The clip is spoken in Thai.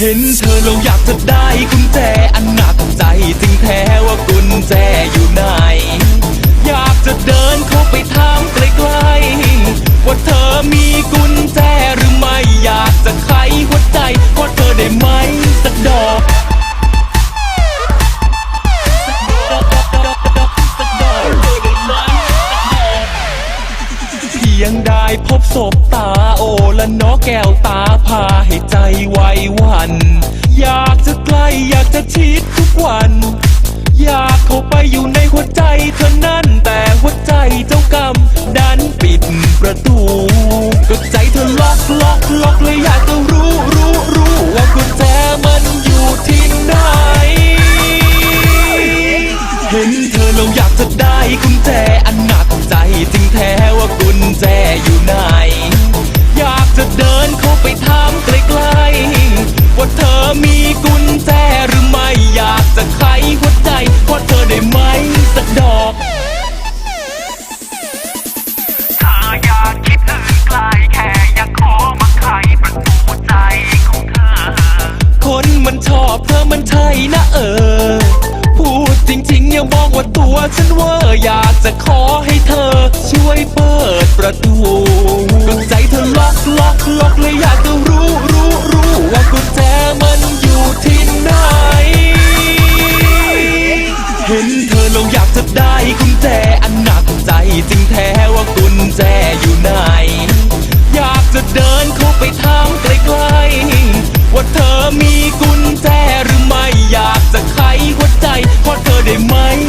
เห็นเธอเราอยากจะได้กุญแจอันหนักใจจริงแท้ว่ากุญแจอยู่ไหน อยากจะเดิน ยงได้พบศพตาโอและน้อแก้วตาพาให้ใจไวหวัน อยากจะใกล้อยากจะชิดทุกวัน อยากเข้าไปอยู่ในหัวใจเธอนะ อเราอยากจะได้กุญแจอันหนักใจจริงแท้ว่ากุญแจอยู่ไหน อยากจะเดินเข้าไปท ยังมองว่าตัวฉันเวอร์อยากจะขอให้เธอ ช่วยเปิดประตูดวงใจเธอล็อกล็อกล็อกเลยอยากจะรู้รู้รู้ว่ากุญแจมันอยู่ที่ไหน เห็นเธอลงอยากจะได้กุญแจอันหนักใจจริงแท้ they.